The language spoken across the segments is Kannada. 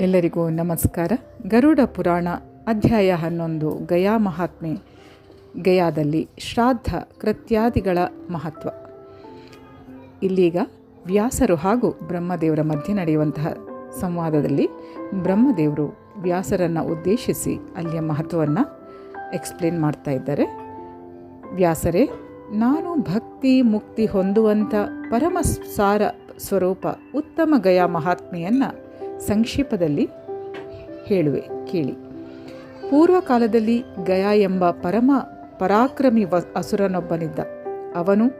ಎಲ್ಲರಿಗೂ ನಮಸ್ಕಾರ. ಗರುಡ ಪುರಾಣ ಅಧ್ಯಾಯ ಹನ್ನೊಂದು, ಗಯಾ ಮಹಾತ್ಮೆ. ಗಯಾದಲ್ಲಿ ಶ್ರಾದ್ದ ಕೃತ್ಯಾದಿಗಳ ಮಹತ್ವ. ಇಲ್ಲೀಗ ವ್ಯಾಸರು ಹಾಗೂ ಬ್ರಹ್ಮದೇವರ ಮಧ್ಯೆ ನಡೆಯುವಂತಹ ಸಂವಾದದಲ್ಲಿ ಬ್ರಹ್ಮದೇವರು ವ್ಯಾಸರನ್ನು ಉದ್ದೇಶಿಸಿ ಅಲ್ಲಿಯ ಮಹತ್ವವನ್ನು ಎಕ್ಸ್ಪ್ಲೇನ್ ಮಾಡ್ತಾ ಇದ್ದಾರೆ. ವ್ಯಾಸರೇ, ನಾನು ಭಕ್ತಿ ಮುಕ್ತಿ ಹೊಂದುವಂಥ ಪರಮ ಸಾರ ಸ್ವರೂಪ ಉತ್ತಮ ಗಯಾ ಮಹಾತ್ಮೆಯನ್ನು ಸಂಕ್ಷೇಪದಲ್ಲಿ ಹೇಳುವೆ, ಕೇಳಿ. ಪೂರ್ವಕಾಲದಲ್ಲಿ ಗಯಾ ಎಂಬ ಪರಮ ಪರಾಕ್ರಮಿ ವ, ಅಸುರನೊಬ್ಬನಿದ್ದ. ಅವನು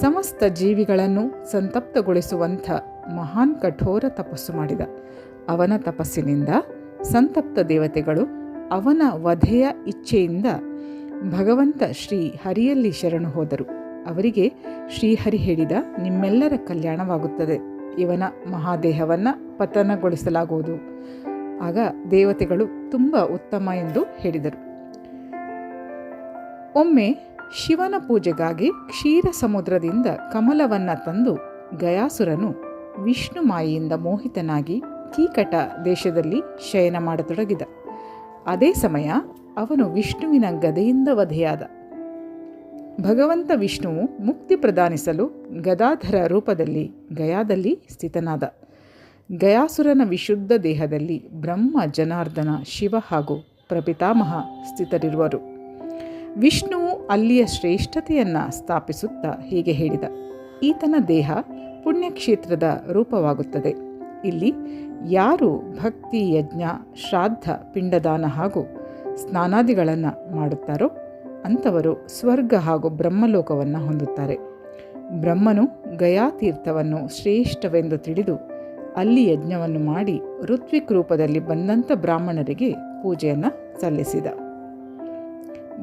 ಸಮಸ್ತ ಜೀವಿಗಳನ್ನು ಸಂತಪ್ತಗೊಳಿಸುವಂಥ ಮಹಾನ್ ಕಠೋರ ತಪಸ್ಸು ಮಾಡಿದ. ಅವನ ತಪಸ್ಸಿನಿಂದ ಸಂತಪ್ತ ದೇವತೆಗಳು ಅವನ ವಧೆಯ ಇಚ್ಛೆಯಿಂದ ಭಗವಂತ ಶ್ರೀ ಹರಿಯಲ್ಲಿ ಶರಣು ಹೋದರು. ಅವರಿಗೆ ಶ್ರೀಹರಿ ಹೇಳಿದ, ನಿಮ್ಮೆಲ್ಲರ ಕಲ್ಯಾಣವಾಗುತ್ತದೆ. ಇವನ ಮಹಾದೇಹವನ್ನು ಪತನಗೊಳಿಸಲಾಗುವುದು. ಆಗ ದೇವತೆಗಳು ತುಂಬ ಉತ್ತಮ ಎಂದು ಹೇಳಿದರು. ಒಮ್ಮೆ ಶಿವನ ಪೂಜೆಗಾಗಿ ಕ್ಷೀರ ಸಮುದ್ರದಿಂದ ಕಮಲವನ್ನು ತಂದು ಗಯಾಸುರನು ವಿಷ್ಣು ಮಾಯೆಯಿಂದ ಮೋಹಿತನಾಗಿ ಕೀಕಟ ದೇಶದಲ್ಲಿ ಶಯನ ಮಾಡತೊಡಗಿದ. ಅದೇ ಸಮಯ ಅವನು ವಿಷ್ಣುವಿನ ಗದೆಯಿಂದ ವಧೆಯಾದ. ಭಗವಂತ ವಿಷ್ಣುವು ಮುಕ್ತಿ ಪ್ರದಾನಿಸಲು ಗದಾಧರ ರೂಪದಲ್ಲಿ ಗಯಾದಲ್ಲಿ ಸ್ಥಿತನಾದ. ಗಯಾಸುರನ ವಿಶುದ್ಧ ದೇಹದಲ್ಲಿ ಬ್ರಹ್ಮ, ಜನಾರ್ದನ, ಶಿವ ಹಾಗೂ ಪ್ರಪಿತಾಮಹ ಸ್ಥಿತರಿರುವರು. ವಿಷ್ಣುವು ಅಲ್ಲಿಯ ಶ್ರೇಷ್ಠತೆಯನ್ನು ಸ್ಥಾಪಿಸುತ್ತಾ ಹೀಗೆ ಹೇಳಿದ. ಈತನ ದೇಹ ಪುಣ್ಯಕ್ಷೇತ್ರದ ರೂಪವಾಗುತ್ತದೆ. ಇಲ್ಲಿ ಯಾರು ಭಕ್ತಿ, ಯಜ್ಞ, ಶ್ರಾದ್ದ, ಪಿಂಡದಾನ ಹಾಗೂ ಸ್ನಾನಾದಿಗಳನ್ನು ಮಾಡುತ್ತಾರೋ ಅಂಥವರು ಸ್ವರ್ಗ ಹಾಗೂ ಬ್ರಹ್ಮಲೋಕವನ್ನು ಹೊಂದುತ್ತಾರೆ. ಬ್ರಹ್ಮನು ಗಯಾತೀರ್ಥವನ್ನು ಶ್ರೇಷ್ಠವೆಂದು ತಿಳಿದು ಅಲ್ಲಿ ಯಜ್ಞವನ್ನು ಮಾಡಿ ಋತ್ವಿಕ್ ರೂಪದಲ್ಲಿ ಬಂದಂಥ ಬ್ರಾಹ್ಮಣರಿಗೆ ಪೂಜೆಯನ್ನು ಸಲ್ಲಿಸಿದ.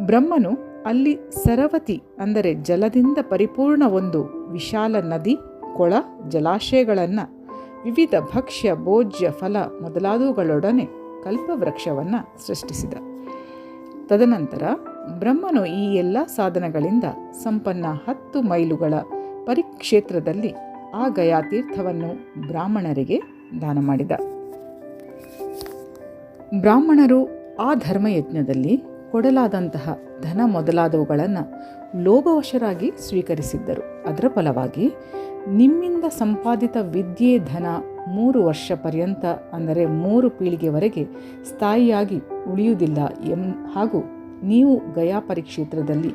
ಬ್ರಹ್ಮನು ಅಲ್ಲಿ ಸರವತಿ ಅಂದರೆ ಜಲದಿಂದ ಪರಿಪೂರ್ಣ ಒಂದು ವಿಶಾಲ ನದಿ, ಕೊಳ, ಜಲಾಶಯಗಳನ್ನು ವಿವಿಧ ಭಕ್ಷ್ಯ, ಭೋಜ್ಯ, ಫಲ ಮೊದಲಾದವುಗಳೊಡನೆ ಕಲ್ಪವೃಕ್ಷವನ್ನು ಸೃಷ್ಟಿಸಿದ. ತದನಂತರ ಬ್ರಹ್ಮನು ಈ ಎಲ್ಲ ಸಾಧನಗಳಿಂದ ಸಂಪನ್ನ ಹತ್ತು ಮೈಲುಗಳ ಪರಿಕ್ಷೇತ್ರದಲ್ಲಿ ಆ ಗಯಾ ತೀರ್ಥವನ್ನು ಬ್ರಾಹ್ಮಣರಿಗೆ ದಾನ ಮಾಡಿದ. ಬ್ರಾಹ್ಮಣರು ಆ ಧರ್ಮಯಜ್ಞದಲ್ಲಿ ಕೊಡಲಾದಂತಹ ಧನ ಮೊದಲಾದವುಗಳನ್ನು ಲೋಭವಶರಾಗಿ ಸ್ವೀಕರಿಸಿದ್ದರು. ಅದರ ಫಲವಾಗಿ ನಿಮ್ಮಿಂದ ಸಂಪಾದಿತ ವಿದ್ಯೆ ಧನ ಮೂರು ವರ್ಷ ಪರ್ಯಂತ, ಅಂದರೆ ಮೂರು ಪೀಳಿಗೆವರೆಗೆ ಸ್ಥಾಯಿಯಾಗಿ ಉಳಿಯುವುದಿಲ್ಲ ಎಂ ಹಾಗೂ ನೀವು ಗಯಾ ಪರಿಕ್ಷೇತ್ರದಲ್ಲಿ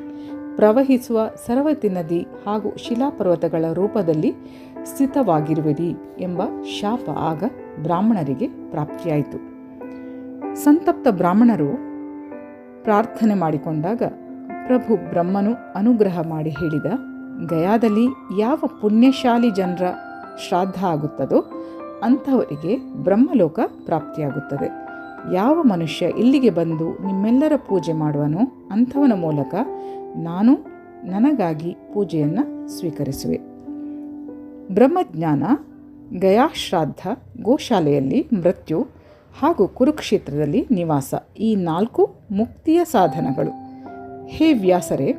ಪ್ರವಹಿಸುವ ಸರವತಿ ನದಿ ಹಾಗೂ ಶಿಲಾಪರ್ವತಗಳ ರೂಪದಲ್ಲಿ ಸ್ಥಿತವಾಗಿರುವಿರಿ ಎಂಬ ಶಾಪ ಆಗ ಬ್ರಾಹ್ಮಣರಿಗೆ ಪ್ರಾಪ್ತಿಯಾಯಿತು. ಸಂತಪ್ತ ಬ್ರಾಹ್ಮಣರು ಪ್ರಾರ್ಥನೆ ಮಾಡಿಕೊಂಡಾಗ ಪ್ರಭು ಬ್ರಹ್ಮನು ಅನುಗ್ರಹ ಮಾಡಿ ಹೇಳಿದ, ಗಯಾದಲ್ಲಿ ಯಾವ ಪುಣ್ಯಶಾಲಿ ಜನರ ಶ್ರಾದ್ದ ಆಗುತ್ತದೋ ಅಂಥವರಿಗೆ ಬ್ರಹ್ಮಲೋಕ ಪ್ರಾಪ್ತಿಯಾಗುತ್ತದೆ. ಯಾವ ಮನುಷ್ಯ ಇಲ್ಲಿಗೆ ಬಂದು ನಿಮ್ಮೆಲ್ಲರ ಪೂಜೆ ಮಾಡುವನೋ ಅಂಥವನ ಮೂಲಕ ನಾನು ನನಗಾಗಿ ಪೂಜೆಯನ್ನು ಸ್ವೀಕರಿಸುವೆ. ಬ್ರಹ್ಮಜ್ಞಾನ ಗಯಾಶ್ರಾದ್ದ ಗೋಶಾಲೆಯಲ್ಲಿ ಮೃತ್ಯು ಹಾಗೂ ಕುರುಕ್ಷೇತ್ರದಲ್ಲಿ ನಿವಾಸ ಈ ನಾಲ್ಕು ಮುಕ್ತಿಯ ಸಾಧನಗಳು. ಹೇ ವ್ಯಾಸರೇ,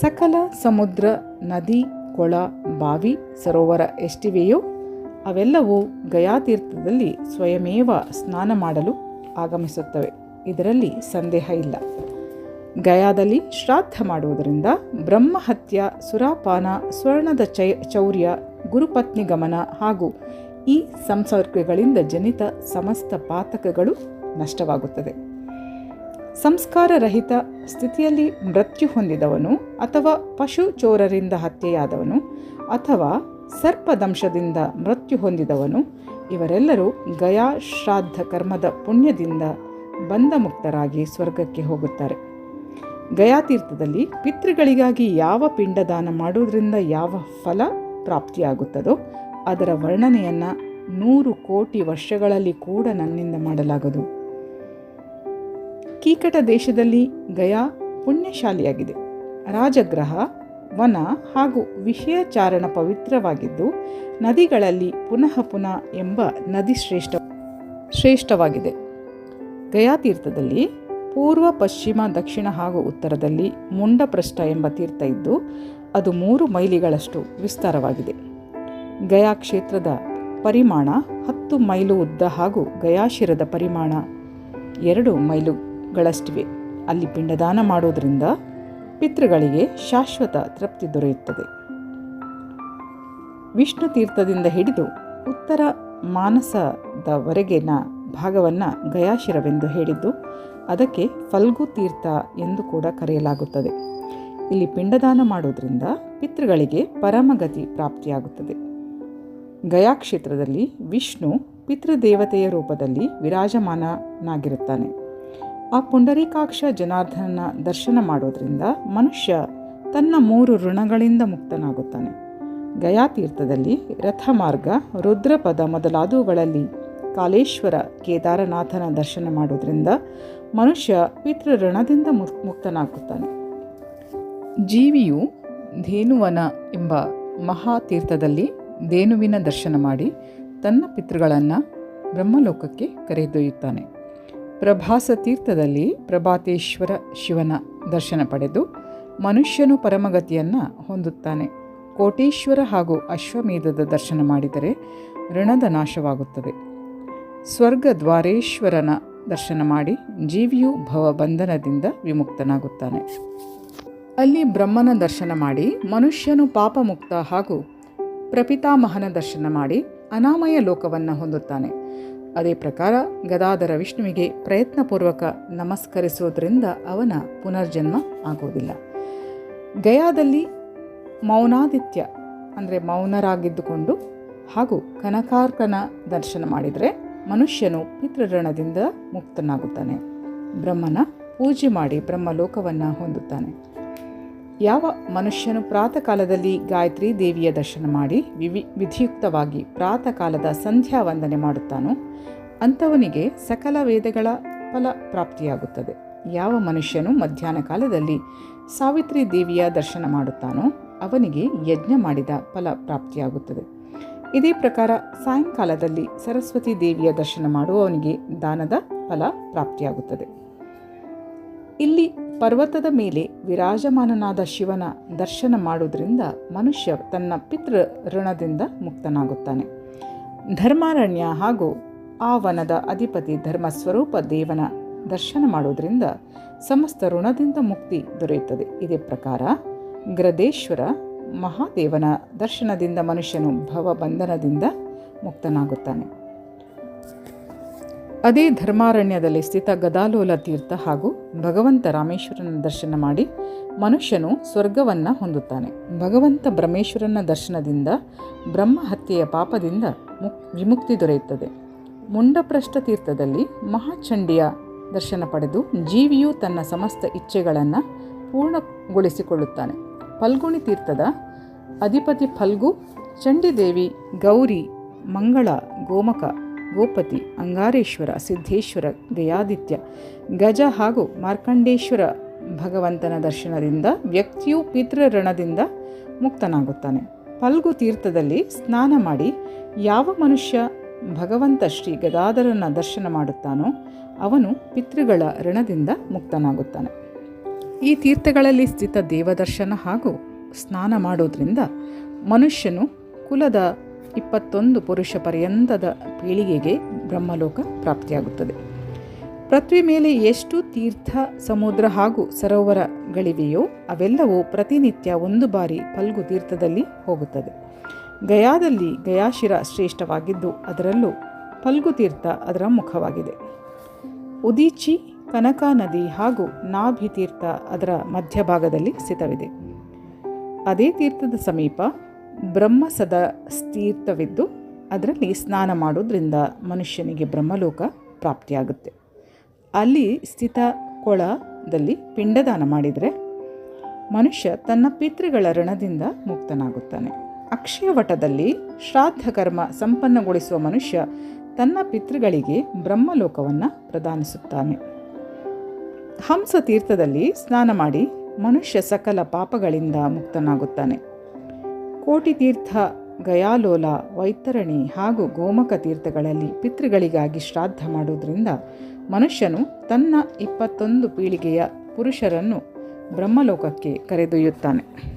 ಸಕಲ ಸಮುದ್ರ, ನದಿ, ಕೊಳ, ಬಾವಿ, ಸರೋವರ ಎಷ್ಟಿವೆಯೋ ಅವೆಲ್ಲವೂ ಗಯಾತೀರ್ಥದಲ್ಲಿ ಸ್ವಯಮೇವ ಸ್ನಾನ ಮಾಡಲು ಆಗಮಿಸುತ್ತವೆ. ಇದರಲ್ಲಿ ಸಂದೇಹ ಇಲ್ಲ. ಗಯಾದಲ್ಲಿ ಶ್ರಾದ್ದ ಮಾಡುವುದರಿಂದ ಬ್ರಹ್ಮಹತ್ಯ, ಸುರಾಪಾನ, ಸ್ವರ್ಣದ ಚೈ, ಚೌರ್ಯ, ಗುರುಪತ್ನಿ ಗಮನ ಹಾಗೂ ಈ ಸಂಸರ್ಗಗಳಿಂದ ಜನಿತ ಸಮಸ್ತ ಪಾತಕಗಳು ನಷ್ಟವಾಗುತ್ತದೆ. ಸಂಸ್ಕಾರರಹಿತ ಸ್ಥಿತಿಯಲ್ಲಿ ಮೃತ್ಯು ಹೊಂದಿದವನು ಅಥವಾ ಪಶು ಚೋರರಿಂದ ಹತ್ಯೆಯಾದವನು ಅಥವಾ ಸರ್ಪದಂಶದಿಂದ ಮೃತ್ಯು ಹೊಂದಿದವನು. ಇವರೆಲ್ಲರೂ ಗಯಾ ಶ್ರಾದ್ದ ಕರ್ಮದ ಪುಣ್ಯದಿಂದ ಬಂಧ ಮುಕ್ತರಾಗಿ ಸ್ವರ್ಗಕ್ಕೆ ಹೋಗುತ್ತಾರೆ. ಗಯಾತೀರ್ಥದಲ್ಲಿ ಪಿತೃಗಳಿಗಾಗಿ ಯಾವ ಪಿಂಡದಾನ ಮಾಡುವುದರಿಂದ ಯಾವ ಫಲ ಪ್ರಾಪ್ತಿಯಾಗುತ್ತದೋ ಅದರ ವರ್ಣನೆಯನ್ನು ನೂರು ಕೋಟಿ ವರ್ಷಗಳಲ್ಲಿ ಕೂಡ ನನ್ನಿಂದ ಮಾಡಲಾಗದು. ಕೀಕಟ ದೇಶದಲ್ಲಿ ಗಯಾ ಪುಣ್ಯಶಾಲಿಯಾಗಿದೆ. ರಾಜಗ್ರಹ, ವನ ಹಾಗೂ ವಿಷಯಚಾರಣ ಪವಿತ್ರವಾಗಿದ್ದು ನದಿಗಳಲ್ಲಿ ಪುನಃ ಪುನಃ ಎಂಬ ನದಿ ಶ್ರೇಷ್ಠ ಶ್ರೇಷ್ಠವಾಗಿದೆ. ಗಯಾತೀರ್ಥದಲ್ಲಿ ಪೂರ್ವ, ಪಶ್ಚಿಮ, ದಕ್ಷಿಣ ಹಾಗೂ ಉತ್ತರದಲ್ಲಿ ಮುಂಡಪ್ರಸ್ಥ ಎಂಬ ತೀರ್ಥ ಇದ್ದು, ಅದು ಮೂರು ಮೈಲಿಗಳಷ್ಟು ವಿಸ್ತಾರವಾಗಿದೆ. ಗಯಾ ಕ್ಷೇತ್ರದ ಪರಿಮಾಣ ಹತ್ತು ಮೈಲು ಉದ್ದ ಹಾಗೂ ಗಯಾಶಿರದ ಪರಿಮಾಣ ಎರಡು ಮೈಲುಗಳಷ್ಟಿವೆ. ಅಲ್ಲಿ ಪಿಂಡದಾನ ಮಾಡೋದರಿಂದ ಪಿತೃಗಳಿಗೆ ಶಾಶ್ವತ ತೃಪ್ತಿ ದೊರೆಯುತ್ತದೆ. ವಿಷ್ಣು ತೀರ್ಥದಿಂದ ಹಿಡಿದು ಉತ್ತರ ಮಾನಸದವರೆಗಿನ ಭಾಗವನ್ನು ಗಯಾಶಿರವೆಂದು ಹೇಳಿದ್ದು, ಅದಕ್ಕೆ ಫಲ್ಗು ತೀರ್ಥ ಎಂದು ಕೂಡ ಕರೆಯಲಾಗುತ್ತದೆ. ಇಲ್ಲಿ ಪಿಂಡದಾನ ಮಾಡೋದ್ರಿಂದ ಪಿತೃಗಳಿಗೆ ಪರಮಗತಿ ಪ್ರಾಪ್ತಿಯಾಗುತ್ತದೆ. ಗಯಾ ಕ್ಷೇತ್ರದಲ್ಲಿ ವಿಷ್ಣು ಪಿತೃದೇವತೆಯ ರೂಪದಲ್ಲಿ ವಿರಾಜಮಾನನಾಗಿರುತ್ತಾನೆ. ಆ ಪುಂಡರೀಕಾಕ್ಷ ಜನಾರ್ದನನ ದರ್ಶನ ಮಾಡೋದರಿಂದ ಮನುಷ್ಯ ತನ್ನ ಮೂರು ಋಣಗಳಿಂದ ಮುಕ್ತನಾಗುತ್ತಾನೆ. ಗಯಾ ತೀರ್ಥದಲ್ಲಿ ರಥಮಾರ್ಗ ರುದ್ರಪದ ಮೊದಲಾದವುಗಳಲ್ಲಿ ಕಾಲೇಶ್ವರ ಕೇದಾರನಾಥನ ದರ್ಶನ ಮಾಡೋದ್ರಿಂದ ಮನುಷ್ಯ ಪಿತೃಋಣದಿಂದ ಮುಕ್ ಮುಕ್ತನಾಗುತ್ತಾನೆ. ಜೀವಿಯು ಧೇನುವನ ಎಂಬ ಮಹಾತೀರ್ಥದಲ್ಲಿ ಧೇನುವಿನ ದರ್ಶನ ಮಾಡಿ ತನ್ನ ಪಿತೃಗಳನ್ನು ಬ್ರಹ್ಮಲೋಕಕ್ಕೆ ಕರೆದೊಯ್ಯುತ್ತಾನೆ. ಪ್ರಭಾಸ ತೀರ್ಥದಲ್ಲಿ ಪ್ರಭಾತೇಶ್ವರ ಶಿವನ ದರ್ಶನ ಪಡೆದು ಮನುಷ್ಯನು ಪರಮಗತಿಯನ್ನು ಹೊಂದುತ್ತಾನೆ. ಕೋಟೇಶ್ವರ ಹಾಗೂ ಅಶ್ವಮೇಧದ ದರ್ಶನ ಮಾಡಿದರೆ ಋಣದ ನಾಶವಾಗುತ್ತದೆ. ಸ್ವರ್ಗ ದ್ವಾರೇಶ್ವರನ ದರ್ಶನ ಮಾಡಿ ಜೀವಿಯು ಭವಬಂಧನದಿಂದ ವಿಮುಕ್ತನಾಗುತ್ತಾನೆ. ಅಲ್ಲಿ ಬ್ರಹ್ಮನ ದರ್ಶನ ಮಾಡಿ ಮನುಷ್ಯನು ಪಾಪಮುಕ್ತ ಹಾಗೂ ಪ್ರಪಿತಾಮಹನ ದರ್ಶನ ಮಾಡಿ ಅನಾಮಯ ಲೋಕವನ್ನು ಹೊಂದುತ್ತಾನೆ. ಅದೇ ಪ್ರಕಾರ ಗದಾಧರ ವಿಷ್ಣುವಿಗೆ ಪ್ರಯತ್ನಪೂರ್ವಕ ನಮಸ್ಕರಿಸುವುದರಿಂದ ಅವನ ಪುನರ್ಜನ್ಮ ಆಗುವುದಿಲ್ಲ. ಗಯಾದಲ್ಲಿ ಮೌನಾದಿತ್ಯ, ಅಂದರೆ ಮೌನರಾಗಿದ್ದುಕೊಂಡು ಹಾಗೂ ಕನಕಾರ್ಕನ ದರ್ಶನ ಮಾಡಿದರೆ ಮನುಷ್ಯನು ಪಿತೃಋಣದಿಂದ ಮುಕ್ತನಾಗುತ್ತಾನೆ. ಬ್ರಹ್ಮನ ಪೂಜೆ ಮಾಡಿ ಬ್ರಹ್ಮಲೋಕವನ್ನು ಹೊಂದುತ್ತಾನೆ. ಯಾವ ಮನುಷ್ಯನು ಪ್ರಾತಃ ಕಾಲದಲ್ಲಿ ಗಾಯತ್ರಿ ದೇವಿಯ ದರ್ಶನ ಮಾಡಿ ವಿವಿ, ವಿಧಿಯುಕ್ತವಾಗಿ ಪ್ರಾತಃ ಕಾಲದ ಸಂಧ್ಯಾ ವಂದನೆ ಮಾಡುತ್ತಾನೋ, ಅಂಥವನಿಗೆ ಸಕಲ ವೇದಗಳ ಫಲ ಪ್ರಾಪ್ತಿಯಾಗುತ್ತದೆ. ಯಾವ ಮನುಷ್ಯನು ಮಧ್ಯಾಹ್ನ ಕಾಲದಲ್ಲಿ ಸಾವಿತ್ರಿ ದೇವಿಯ ದರ್ಶನ ಮಾಡುತ್ತಾನೋ ಅವನಿಗೆ ಯಜ್ಞ ಮಾಡಿದ ಫಲ ಪ್ರಾಪ್ತಿಯಾಗುತ್ತದೆ. ಇದೇ ಪ್ರಕಾರ ಸಾಯಂಕಾಲದಲ್ಲಿ ಸರಸ್ವತಿ ದೇವಿಯ ದರ್ಶನ ಮಾಡುವವನಿಗೆ ದಾನದ ಫಲ ಪ್ರಾಪ್ತಿಯಾಗುತ್ತದೆ. ಇಲ್ಲಿ ಪರ್ವತದ ಮೇಲೆ ವಿರಾಜಮಾನನಾದ ಶಿವನ ದರ್ಶನ ಮಾಡುವುದರಿಂದ ಮನುಷ್ಯ ತನ್ನ ಪಿತೃ ಋಣದಿಂದ ಮುಕ್ತನಾಗುತ್ತಾನೆ. ಧರ್ಮಾರಣ್ಯ ಹಾಗೂ ಆ ವನದ ಅಧಿಪತಿ ಧರ್ಮಸ್ವರೂಪ ದೇವನ ದರ್ಶನ ಮಾಡುವುದರಿಂದ ಸಮಸ್ತ ಋಣದಿಂದ ಮುಕ್ತಿ ದೊರೆಯುತ್ತದೆ. ಇದೇ ಪ್ರಕಾರ ಗ್ರದೇಶ್ವರ ಮಹಾದೇವನ ದರ್ಶನದಿಂದ ಮನುಷ್ಯನು ಭವಬಂಧನದಿಂದ ಮುಕ್ತನಾಗುತ್ತಾನೆ. ಅದೇ ಧರ್ಮಾರಣ್ಯದಲ್ಲಿ ಸ್ಥಿತ ಗದಾಲೋಲ ತೀರ್ಥ ಹಾಗೂ ಭಗವಂತ ರಾಮೇಶ್ವರನ ದರ್ಶನ ಮಾಡಿ ಮನುಷ್ಯನು ಸ್ವರ್ಗವನ್ನು ಹೊಂದುತ್ತಾನೆ. ಭಗವಂತ ಬ್ರಹ್ಮೇಶ್ವರನ ದರ್ಶನದಿಂದ ಬ್ರಹ್ಮ ಹತ್ಯೆಯ ಪಾಪದಿಂದ ಮುಕ್, ವಿಮುಕ್ತಿ ದೊರೆಯುತ್ತದೆ. ಮುಂಡಪ್ರಷ್ಟ ತೀರ್ಥದಲ್ಲಿ ಮಹಾಚಂಡಿಯ ದರ್ಶನ ಪಡೆದು ಜೀವಿಯು ತನ್ನ ಸಮಸ್ತ ಇಚ್ಛೆಗಳನ್ನು ಪೂರ್ಣಗೊಳಿಸಿಕೊಳ್ಳುತ್ತಾನೆ. ಫಲ್ಗುಣಿ ತೀರ್ಥದ ಅಧಿಪತಿ ಫಲ್ಗು, ಚಂಡಿದೇವಿ, ಗೌರಿ, ಮಂಗಳ, ಗೋಮಕ, ಗೋಪತಿ, ಅಂಗಾರೇಶ್ವರ, ಸಿದ್ಧೇಶ್ವರ ಗಯಾದಿತ್ಯ ಗಜ ಹಾಗೂ ಮಾರ್ಕಂಡೇಶ್ವರ ಭಗವಂತನ ದರ್ಶನದಿಂದ ವ್ಯಕ್ತಿಯು ಪಿತೃಋಣದಿಂದ ಮುಕ್ತನಾಗುತ್ತಾನೆ. ಫಲ್ಗು ತೀರ್ಥದಲ್ಲಿ ಸ್ನಾನ ಮಾಡಿ ಯಾವ ಮನುಷ್ಯ ಭಗವಂತ ಶ್ರೀ ಗದಾಧರನ ದರ್ಶನ ಮಾಡುತ್ತಾನೋ ಅವನು ಪಿತೃಗಳ ಋಣದಿಂದ ಮುಕ್ತನಾಗುತ್ತಾನೆ. ಈ ತೀರ್ಥಗಳಲ್ಲಿ ಸ್ಥಿತ ದೇವದರ್ಶನ ಹಾಗೂ ಸ್ನಾನ ಮಾಡೋದ್ರಿಂದ ಮನುಷ್ಯನು ಕುಲದ ಇಪ್ಪತ್ತೊಂದು ಪುರುಷ ಪರ್ಯಂತದ ಪೀಳಿಗೆಗೆ ಬ್ರಹ್ಮಲೋಕ ಪ್ರಾಪ್ತಿಯಾಗುತ್ತದೆ. ಪೃಥ್ವಿ ಮೇಲೆ ಎಷ್ಟು ತೀರ್ಥ, ಸಮುದ್ರ ಹಾಗೂ ಸರೋವರಗಳಿವೆಯೋ ಅವೆಲ್ಲವೂ ಪ್ರತಿನಿತ್ಯ ಒಂದು ಬಾರಿ ಫಲ್ಗು ತೀರ್ಥದಲ್ಲಿ ಹೋಗುತ್ತದೆ. ಗಯಾದಲ್ಲಿ ಗಯಾಶಿರ ಶ್ರೇಷ್ಠವಾಗಿದ್ದು ಅದರಲ್ಲೂ ಫಲ್ಗು ತೀರ್ಥ ಅದರ ಮುಖವಾಗಿದೆ. ಉದೀಚಿ ಕನಕ ನದಿ ಹಾಗೂ ನಾಭಿ ತೀರ್ಥ ಅದರ ಮಧ್ಯಭಾಗದಲ್ಲಿ ಸ್ಥಿತವಿದೆ. ಅದೇ ತೀರ್ಥದ ಸಮೀಪ ಬ್ರಹ್ಮಸದ ತೀರ್ಥವಿದ್ದು, ಅದರಲ್ಲಿ ಸ್ನಾನ ಮಾಡೋದ್ರಿಂದ ಮನುಷ್ಯನಿಗೆ ಬ್ರಹ್ಮಲೋಕ ಪ್ರಾಪ್ತಿಯಾಗುತ್ತೆ. ಅಲ್ಲಿ ಸ್ಥಿತ ಕೊಳದಲ್ಲಿ ಪಿಂಡದಾನ ಮಾಡಿದರೆ ಮನುಷ್ಯ ತನ್ನ ಪಿತೃಗಳ ಋಣದಿಂದ ಮುಕ್ತನಾಗುತ್ತಾನೆ. ಅಕ್ಷಯವಟದಲ್ಲಿ ಶ್ರಾದ್ದ ಕರ್ಮ ಸಂಪನ್ನಗೊಳಿಸುವ ಮನುಷ್ಯ ತನ್ನ ಪಿತೃಗಳಿಗೆ ಬ್ರಹ್ಮಲೋಕವನ್ನು ಪ್ರದಾನಿಸುತ್ತಾನೆ. ಹಂಸ ತೀರ್ಥದಲ್ಲಿ ಸ್ನಾನ ಮಾಡಿ ಮನುಷ್ಯ ಸಕಲ ಪಾಪಗಳಿಂದ ಮುಕ್ತನಾಗುತ್ತಾನೆ. ಕೋಟಿ ತೀರ್ಥ ಗಯಾಲೋಲ, ವೈತರಣಿ ಹಾಗೂ ಗೋಮಕ ತೀರ್ಥಗಳಲ್ಲಿ ಪಿತೃಗಳಿಗಾಗಿ ಶ್ರಾದ್ದ ಮಾಡುವುದರಿಂದ ಮನುಷ್ಯನು ತನ್ನ ಇಪ್ಪತ್ತೊಂದು ಪೀಳಿಗೆಯ ಪುರುಷರನ್ನು ಬ್ರಹ್ಮಲೋಕಕ್ಕೆ ಕರೆದೊಯ್ಯುತ್ತಾನೆ.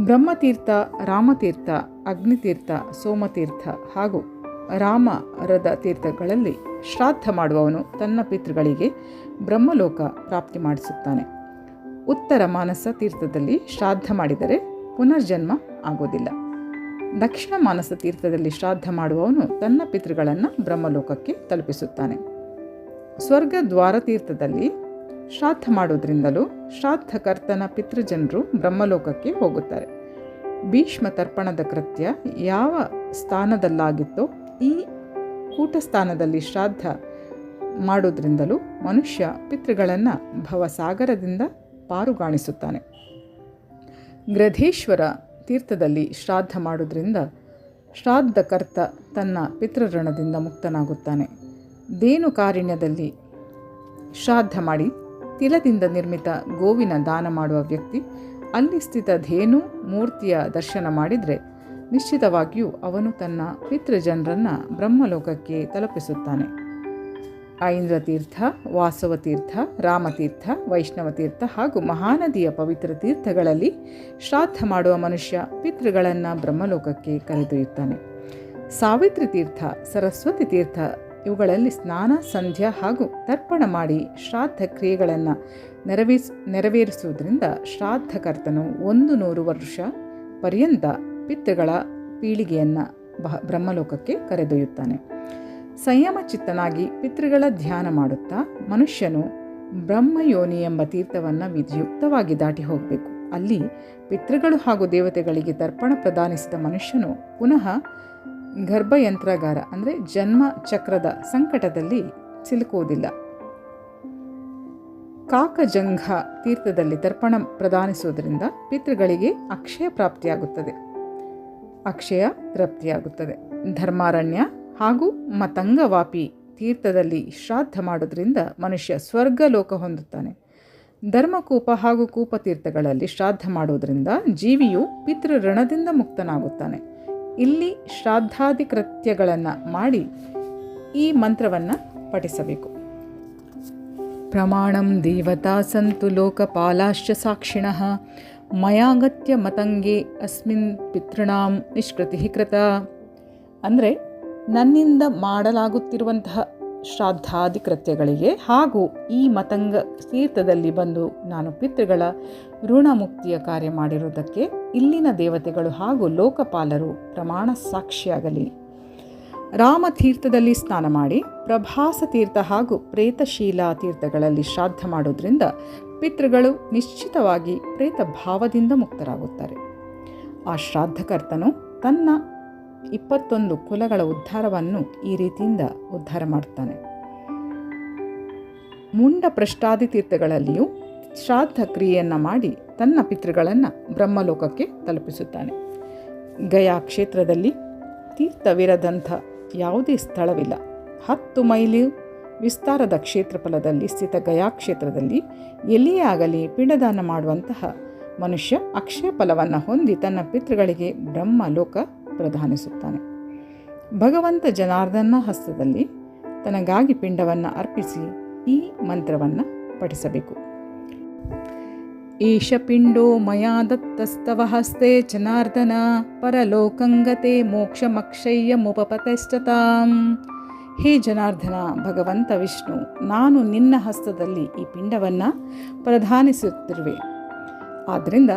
ಬ್ರಹ್ಮತೀರ್ಥ, ರಾಮತೀರ್ಥ, ಅಗ್ನಿತೀರ್ಥ, ಸೋಮತೀರ್ಥ ಹಾಗೂ ರಾಮರದ ತೀರ್ಥಗಳಲ್ಲಿ ಶ್ರಾದ್ದ ಮಾಡುವವನು ತನ್ನ ಪಿತೃಗಳಿಗೆ ಬ್ರಹ್ಮಲೋಕ ಪ್ರಾಪ್ತಿ ಮಾಡಿಸುತ್ತಾನೆ. ಉತ್ತರ ಮಾನಸ ತೀರ್ಥದಲ್ಲಿ ಶ್ರಾದ್ದ ಮಾಡಿದರೆ ಪುನರ್ಜನ್ಮ ಆಗೋದಿಲ್ಲ ದಕ್ಷಿಣ ಮಾನಸ ತೀರ್ಥದಲ್ಲಿ ಶ್ರಾದ್ದ ಮಾಡುವವನು ತನ್ನ ಪಿತೃಗಳನ್ನು ಬ್ರಹ್ಮಲೋಕಕ್ಕೆ ತಲುಪಿಸುತ್ತಾನೆ. ಸ್ವರ್ಗ ದ್ವಾರ ತೀರ್ಥದಲ್ಲಿ ಶ್ರಾದ್ದ ಮಾಡೋದ್ರಿಂದಲೂ ಶ್ರಾದ್ದಕರ್ತನ ಪಿತೃಜನರು ಬ್ರಹ್ಮಲೋಕಕ್ಕೆ ಹೋಗುತ್ತಾರೆ. ಭೀಷ್ಮ ತರ್ಪಣದ ಕೃತ್ಯ ಯಾವ ಸ್ಥಾನದಲ್ಲಾಗಿತ್ತೋ ಈ ಕೂಟಸ್ಥಾನದಲ್ಲಿ ಶ್ರಾದ್ದ ಮಾಡೋದ್ರಿಂದಲೂ ಮನುಷ್ಯ ಪಿತೃಗಳನ್ನು ಭವಸಾಗರದಿಂದ ಪಾರುಗಾಣಿಸುತ್ತಾನೆ. ಗ್ರಧೇಶ್ವರ ತೀರ್ಥದಲ್ಲಿ ಶ್ರಾದ್ದ ಮಾಡೋದ್ರಿಂದ ಶ್ರಾದ್ದಕರ್ತ ತನ್ನ ಪಿತೃಋಣದಿಂದ ಮುಕ್ತನಾಗುತ್ತಾನೆ. ದೇನು ಕಾರಿಣ್ಯದಲ್ಲಿ ಶ್ರಾದ್ದ ಮಾಡಿ ತಿಲದಿಂದ ನಿರ್ಮಿತ ಗೋವಿನ ದಾನ ಮಾಡುವ ವ್ಯಕ್ತಿ ಅಲ್ಲಿ ಸ್ಥಿತ ಧೇನು ಮೂರ್ತಿಯ ದರ್ಶನ ಮಾಡಿದರೆ ನಿಶ್ಚಿತವಾಗಿಯೂ ಅವನು ತನ್ನ ಪಿತೃಜನರನ್ನು ಬ್ರಹ್ಮಲೋಕಕ್ಕೆ ತಲುಪಿಸುತ್ತಾನೆ. ಐಂದ್ರತೀರ್ಥ ತೀರ್ಥ ವಾಸವ ತೀರ್ಥ ರಾಮತೀರ್ಥ ವೈಷ್ಣವ ತೀರ್ಥ ಹಾಗೂ ಮಹಾನದಿಯ ಪವಿತ್ರ ತೀರ್ಥಗಳಲ್ಲಿ ಶ್ರಾದ್ದ ಮಾಡುವ ಮನುಷ್ಯ ಪಿತೃಗಳನ್ನು ಬ್ರಹ್ಮಲೋಕಕ್ಕೆ ಕರೆದೊಯ್ಯುತ್ತಾನೆ. ಸಾವಿತ್ರಿ ತೀರ್ಥ, ಸರಸ್ವತಿ ತೀರ್ಥ ಇವುಗಳಲ್ಲಿ ಸ್ನಾನ, ಸಂಧ್ಯಾ ಹಾಗೂ ತರ್ಪಣ ಮಾಡಿ ಶ್ರಾದ್ದ ಕ್ರಿಯೆಗಳನ್ನು ನೆರವೇರಿಸ್, ನೆರವೇರಿಸುವುದರಿಂದ ಶ್ರಾದ್ದಕರ್ತನು ಒಂದು ನೂರು ವರ್ಷ ಪರ್ಯಂತ ಪಿತೃಗಳ ಪೀಳಿಗೆಯನ್ನು ಬ್ರಹ್ಮಲೋಕಕ್ಕೆ ಕರೆದೊಯ್ಯುತ್ತಾನೆ. ಸಂಯಮ ಚಿತ್ತನಾಗಿ ಪಿತೃಗಳ ಧ್ಯಾನ ಮಾಡುತ್ತಾ ಮನುಷ್ಯನು ಬ್ರಹ್ಮಯೋನಿ ಎಂಬ ತೀರ್ಥವನ್ನು ವಿಧಿಯುಕ್ತವಾಗಿ ದಾಟಿ ಹೋಗಬೇಕು. ಅಲ್ಲಿ ಪಿತೃಗಳು ಹಾಗೂ ದೇವತೆಗಳಿಗೆ ತರ್ಪಣ ಪ್ರದಾನಿಸಿದ ಮನುಷ್ಯನು ಪುನಃ ಗರ್ಭಯಂತ್ರಾಗಾರ ಅಂದರೆ ಜನ್ಮ ಚಕ್ರದ ಸಂಕಟದಲ್ಲಿ ಸಿಲುಕುವುದಿಲ್ಲ. ಕಾಕಜಂಘ ತೀರ್ಥದಲ್ಲಿ ತರ್ಪಣ ಪ್ರದಾನಿಸುವುದರಿಂದ ಪಿತೃಗಳಿಗೆ ಅಕ್ಷಯ ಪ್ರಾಪ್ತಿಯಾಗುತ್ತದೆ. ಅಕ್ಷಯ ತೃಪ್ತಿಯಾಗುತ್ತದೆ. ಧರ್ಮಾರಣ್ಯ ಹಾಗೂ ಮತಂಗವಾಪಿ ತೀರ್ಥದಲ್ಲಿ ಶ್ರಾದ್ದ ಮಾಡೋದ್ರಿಂದ ಮನುಷ್ಯ ಸ್ವರ್ಗ ಲೋಕ ಹೊಂದುತ್ತಾನೆ. ಧರ್ಮಕೂಪ ಹಾಗೂ ಕೂಪ ತೀರ್ಥಗಳಲ್ಲಿ ಶ್ರಾದ್ದ ಮಾಡುವುದರಿಂದ ಜೀವಿಯು ಪಿತೃ ಋಣದಿಂದ ಮುಕ್ತನಾಗುತ್ತಾನೆ. ಇಲ್ಲಿ ಶ್ರಾದ್ದಾದಿ ಕೃತ್ಯಗಳನ್ನು ಮಾಡಿ ಈ ಮಂತ್ರವನ್ನು ಪಠಿಸಬೇಕು. ಪ್ರಮಾಣಂ ದೇವತಾ ಸಂತು ಲೋಕಪಾಲಾಶ್ಚ ಸಾಕ್ಷಿಣಃ ಮಯಾಗತ್ಯ ಮತಂಗೆ ಅಸ್ಮಿನ್ ಪಿತೃಣಾಂ ನಿಷ್ಕೃತಿ ಕೃತ. ಅಂದರೆ ನನ್ನಿಂದ ಮಾಡಲಾಗುತ್ತಿರುವಂತಹ ಶ್ರಾದ್ದಾದಿ ಕೃತ್ಯಗಳಿಗೆ ಹಾಗೂ ಈ ಮತಂಗ ತೀರ್ಥದಲ್ಲಿ ಬಂದು ನಾನು ಪಿತೃಗಳ ಋಣಮುಕ್ತಿಯ ಕಾರ್ಯ ಮಾಡಿರುವುದಕ್ಕೆ ಇಲ್ಲಿನ ದೇವತೆಗಳು ಹಾಗೂ ಲೋಕಪಾಲರು ಪ್ರಮಾಣ ಸಾಕ್ಷಿಯಾಗಲಿ. ರಾಮತೀರ್ಥದಲ್ಲಿ ಸ್ನಾನ ಮಾಡಿ ಪ್ರಭಾಸ ತೀರ್ಥ ಹಾಗೂ ಪ್ರೇತಶೀಲಾ ತೀರ್ಥಗಳಲ್ಲಿ ಶ್ರಾದ್ದ ಮಾಡೋದ್ರಿಂದ ಪಿತೃಗಳು ನಿಶ್ಚಿತವಾಗಿ ಪ್ರೇತ ಭಾವದಿಂದ ಮುಕ್ತರಾಗುತ್ತಾರೆ. ಆ ಶ್ರಾದ್ದಕರ್ತನು ತನ್ನ ಇಪ್ಪತ್ತೊಂದು ಕುಲಗಳ ಉದ್ಧಾರವನ್ನು ಈ ರೀತಿಯಿಂದ ಉದ್ಧಾರ ಮಾಡ್ತಾನೆ. ಮುಂಡ ಪ್ರಷ್ಟಾದಿ ತೀರ್ಥಗಳಲ್ಲಿಯೂ ಶ್ರಾದ್ದ ಕ್ರಿಯೆಯನ್ನು ಮಾಡಿ ತನ್ನ ಪಿತೃಗಳನ್ನು ಬ್ರಹ್ಮಲೋಕಕ್ಕೆ ತಲುಪಿಸುತ್ತಾನೆ. ಗಯಾ ಕ್ಷೇತ್ರದಲ್ಲಿ ತೀರ್ಥವಿರದಂಥ ಯಾವುದೇ ಸ್ಥಳವಿಲ್ಲ. ಹತ್ತು ಮೈಲಿ ವಿಸ್ತಾರದ ಕ್ಷೇತ್ರಫಲದಲ್ಲಿ ಸ್ಥಿತ ಗಯಾ ಕ್ಷೇತ್ರದಲ್ಲಿ ಎಲ್ಲಿಯೇ ಆಗಲಿ ಪಿಂಡದಾನ ಮಾಡುವಂತಹ ಮನುಷ್ಯ ಅಕ್ಷಯ ಫಲವನ್ನು ಹೊಂದಿ ತನ್ನ ಪಿತೃಗಳಿಗೆ ಬ್ರಹ್ಮಲೋಕ ಪ್ರಧಾನಿಸುತ್ತಾನೆ. ಭಗವಂತ ಜನಾರ್ದನ ಹಸ್ತದಲ್ಲಿ ತನಗಾಗಿ ಪಿಂಡವನ್ನು ಅರ್ಪಿಸಿ ಈ ಮಂತ್ರವನ್ನು ಪಠಿಸಬೇಕು. ಏಷ ಪಿಂಡೋ ಮಯಾ ದತ್ತಸ್ತವ ಹಸ್ತೆ ಜನಾರ್ದನ ಪರಲೋಕಂಗತೆ ಮೋಕ್ಷಮಕ್ಷಯ್ಯ ಮುಪಪತಶ್ಚತಾಂ ಹೇ ಜನಾರ್ದನ, ಭಗವಂತ ವಿಷ್ಣು, ನಾನು ನಿನ್ನ ಹಸ್ತದಲ್ಲಿ ಈ ಪಿಂಡವನ್ನು ಪ್ರಧಾನಿಸುತ್ತಿರುವೆ. ಆದ್ದರಿಂದ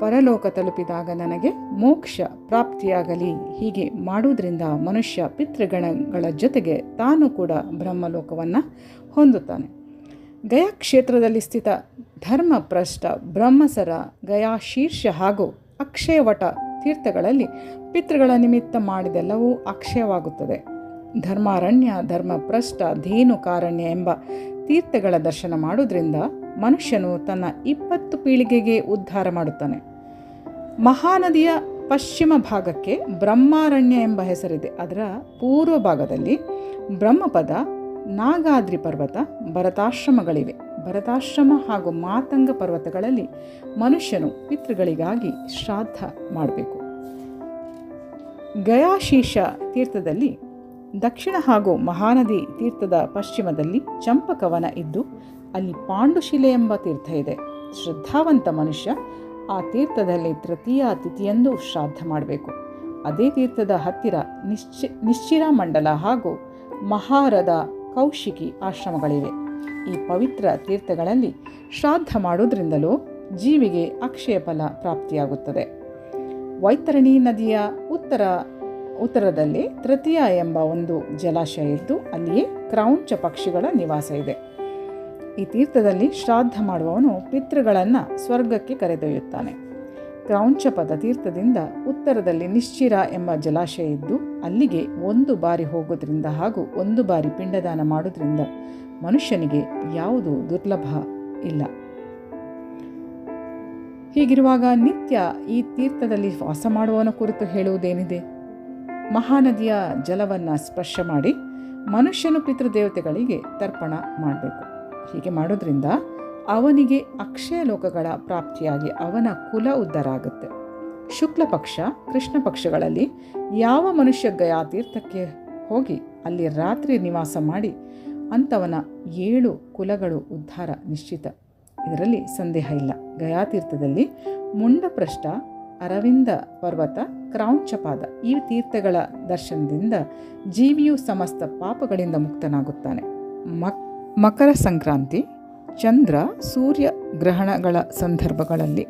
ಪರಲೋಕ ತಲುಪಿದಾಗ ನನಗೆ ಮೋಕ್ಷ ಪ್ರಾಪ್ತಿಯಾಗಲಿ. ಹೀಗೆ ಮಾಡುವುದರಿಂದ ಮನುಷ್ಯ ಪಿತೃಗಣಗಳ ಜೊತೆಗೆ ತಾನು ಕೂಡ ಬ್ರಹ್ಮಲೋಕವನ್ನು ಹೊಂದುತ್ತಾನೆ. ಗಯಾ ಕ್ಷೇತ್ರದಲ್ಲಿ ಸ್ಥಿತ ಧರ್ಮಪ್ರಷ್ಟ ಬ್ರಹ್ಮಸರ ಗಯಾ ಶೀರ್ಷ ಹಾಗೂ ಅಕ್ಷಯವಟ ತೀರ್ಥಗಳಲ್ಲಿ ಪಿತೃಗಳ ನಿಮಿತ್ತ ಮಾಡಿದೆಲ್ಲವೂ ಅಕ್ಷಯವಾಗುತ್ತದೆ. ಧರ್ಮಾರಣ್ಯ ಧರ್ಮಪ್ರಷ್ಟ ಧೇನು ಕಾರಣ್ಯ ಎಂಬ ತೀರ್ಥಗಳ ದರ್ಶನ ಮಾಡುವುದರಿಂದ ಮನುಷ್ಯನು ತನ್ನ ಇಪ್ಪತ್ತು ಪೀಳಿಗೆಗೆ ಉದ್ಧಾರ ಮಾಡುತ್ತಾನೆ. ಮಹಾನದಿಯ ಪಶ್ಚಿಮ ಭಾಗಕ್ಕೆ ಬ್ರಹ್ಮಾರಣ್ಯ ಎಂಬ ಹೆಸರಿದೆ. ಅದರ ಪೂರ್ವ ಭಾಗದಲ್ಲಿ ಬ್ರಹ್ಮಪದ, ನಾಗಾದ್ರಿ ಪರ್ವತ, ಭರತಾಶ್ರಮಗಳಿವೆ. ಭರತಾಶ್ರಮ ಹಾಗೂ ಮಾತಂಗ ಪರ್ವತಗಳಲ್ಲಿ ಮನುಷ್ಯನು ಪಿತೃಗಳಿಗಾಗಿ ಶ್ರಾದ್ದ ಮಾಡಬೇಕು. ಗಯಾಶೀಷ ತೀರ್ಥದಲ್ಲಿ ದಕ್ಷಿಣ ಹಾಗೂ ಮಹಾನದಿ ತೀರ್ಥದ ಪಶ್ಚಿಮದಲ್ಲಿ ಚಂಪಕವನ ಇದ್ದು, ಅಲ್ಲಿ ಪಾಂಡುಶಿಲೆ ಎಂಬ ತೀರ್ಥ ಇದೆ. ಶ್ರದ್ಧಾವಂತ ಮನುಷ್ಯ ಆ ತೀರ್ಥದಲ್ಲಿ ತೃತೀಯ ತಿಥಿಯಂದು ಶ್ರಾದ್ದ ಮಾಡಬೇಕು. ಅದೇ ತೀರ್ಥದ ಹತ್ತಿರ ನಿಶ್ಚಿ, ನಿಶ್ಚಿರ ಮಂಡಲ ಹಾಗೂ ಮಹಾರದ ಕೌಶಿಕಿ ಆಶ್ರಮಗಳಿವೆ. ಈ ಪವಿತ್ರ ತೀರ್ಥಗಳಲ್ಲಿ ಶ್ರಾದ್ದ ಮಾಡೋದ್ರಿಂದಲೂ ಜೀವಿಗೆ ಅಕ್ಷಯ ಫಲ ಪ್ರಾಪ್ತಿಯಾಗುತ್ತದೆ. ವೈತರಣಿ ನದಿಯ ಉತ್ತರ ಉತ್ತರದಲ್ಲಿ ತೃತೀಯ ಎಂಬ ಒಂದು ಜಲಾಶಯ ಇದ್ದು ಅಲ್ಲಿಯೇ ಕ್ರೌಂಚ ಪಕ್ಷಿಗಳ ನಿವಾಸ ಇದೆ. ಈ ತೀರ್ಥದಲ್ಲಿ ಶ್ರಾದ್ದ ಮಾಡುವವನು ಪಿತೃಗಳನ್ನು ಸ್ವರ್ಗಕ್ಕೆ ಕರೆದೊಯ್ಯುತ್ತಾನೆ. ಕ್ರೌಂಚಪದ ತೀರ್ಥದಿಂದ ಉತ್ತರದಲ್ಲಿ ನಿಶ್ಚಿರ ಎಂಬ ಜಲಾಶಯ ಇದ್ದು ಅಲ್ಲಿಗೆ ಒಂದು ಬಾರಿ ಹೋಗೋದ್ರಿಂದ ಹಾಗೂ ಒಂದು ಬಾರಿ ಪಿಂಡದಾನ ಮಾಡೋದ್ರಿಂದ ಮನುಷ್ಯನಿಗೆ ಯಾವುದು ದುರ್ಲಭ ಇಲ್ಲ. ಹೀಗಿರುವಾಗ ನಿತ್ಯ ಈ ತೀರ್ಥದಲ್ಲಿ ವಾಸ ಮಾಡುವವನ ಕುರಿತು ಹೇಳುವುದೇನಿದೆ? ಮಹಾನದಿಯ ಜಲವನ್ನು ಸ್ಪರ್ಶ ಮಾಡಿ ಮನುಷ್ಯನು ಪಿತೃದೇವತೆಗಳಿಗೆ ತರ್ಪಣ ಮಾಡಬೇಕು. ಹೀಗೆ ಮಾಡೋದ್ರಿಂದ ಅವನಿಗೆ ಅಕ್ಷಯ ಲೋಕಗಳ ಪ್ರಾಪ್ತಿಯಾಗಿ ಅವನ ಕುಲ ಉದ್ಧಾರ ಆಗುತ್ತೆ ಶುಕ್ಲ ಪಕ್ಷ, ಕೃಷ್ಣ ಪಕ್ಷಗಳಲ್ಲಿ ಯಾವ ಮನುಷ್ಯ ಗಯಾ ತೀರ್ಥಕ್ಕೆ ಹೋಗಿ ಅಲ್ಲಿ ರಾತ್ರಿ ನಿವಾಸ ಮಾಡಿ ಅಂಥವನ ಏಳು ಕುಲಗಳು ಉದ್ಧಾರ ನಿಶ್ಚಿತ. ಇದರಲ್ಲಿ ಸಂದೇಹ ಇಲ್ಲ. ಗಯಾತೀರ್ಥದಲ್ಲಿ ಮುಂಡಪ್ರಷ್ಟ ಅರವಿಂದ ಪರ್ವತ ಕ್ರೌಂಚಪಾದ ಈ ತೀರ್ಥಗಳ ದರ್ಶನದಿಂದ ಜೀವಿಯು ಸಮಸ್ತ ಪಾಪಗಳಿಂದ ಮುಕ್ತನಾಗುತ್ತಾನೆ ಮಕ್ ಮಕರ ಸಂಕ್ರಾಂತಿ ಚಂದ್ರ ಸೂರ್ಯ ಗ್ರಹಣಗಳ ಸಂದರ್ಭಗಳಲ್ಲಿ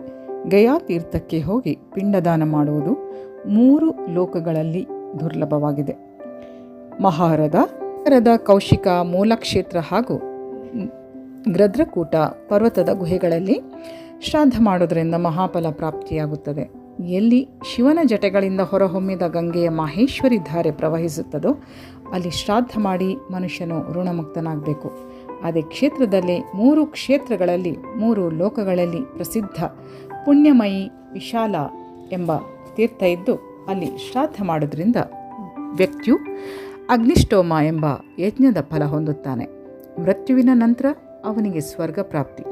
ಗಯಾ ತೀರ್ಥಕ್ಕೆ ಹೋಗಿ ಪಿಂಡದಾನ ಮಾಡುವುದು ಮೂರು ಲೋಕಗಳಲ್ಲಿ ದುರ್ಲಭವಾಗಿದೆ ಮಹಾರದ ನಗರದ ಕೌಶಿಕ ಮೂಲಕ್ಷೇತ್ರ ಹಾಗೂ ಗ್ರದ್ರಕೂಟ ಪರ್ವತದ ಗುಹೆಗಳಲ್ಲಿ ಶ್ರಾದ್ದ ಮಾಡೋದರಿಂದ ಮಹಾಫಲ ಪ್ರಾಪ್ತಿಯಾಗುತ್ತದೆ. ಎಲ್ಲಿ ಶಿವನ ಜಟೆಗಳಿಂದ ಹೊರಹೊಮ್ಮಿದ ಗಂಗೆಯ ಮಾಹೇಶ್ವರಿ ಧಾರೆ ಪ್ರವಹಿಸುತ್ತದೋ, ಅಲ್ಲಿ ಶ್ರಾದ್ದ ಮಾಡಿ ಮನುಷ್ಯನು ಋಣಮುಕ್ತನಾಗಬೇಕು. ಅದೇ ಕ್ಷೇತ್ರದಲ್ಲಿ ಮೂರು ಕ್ಷೇತ್ರಗಳಲ್ಲಿ, ಮೂರು ಲೋಕಗಳಲ್ಲಿ ಪ್ರಸಿದ್ಧ ಪುಣ್ಯಮಯಿ ವಿಶಾಲ ಎಂಬ ತೀರ್ಥ ಇದ್ದು, ಅಲ್ಲಿ ಶ್ರಾದ್ದ ಮಾಡೋದ್ರಿಂದ ವ್ಯಕ್ತಿಯು ಅಗ್ನಿಷ್ಟೋಮ ಎಂಬ ಯಜ್ಞದ ಫಲ ಹೊಂದುತ್ತಾನೆ. ಮೃತ್ಯುವಿನ ನಂತರ ಅವನಿಗೆ ಸ್ವರ್ಗ ಪ್ರಾಪ್ತಿ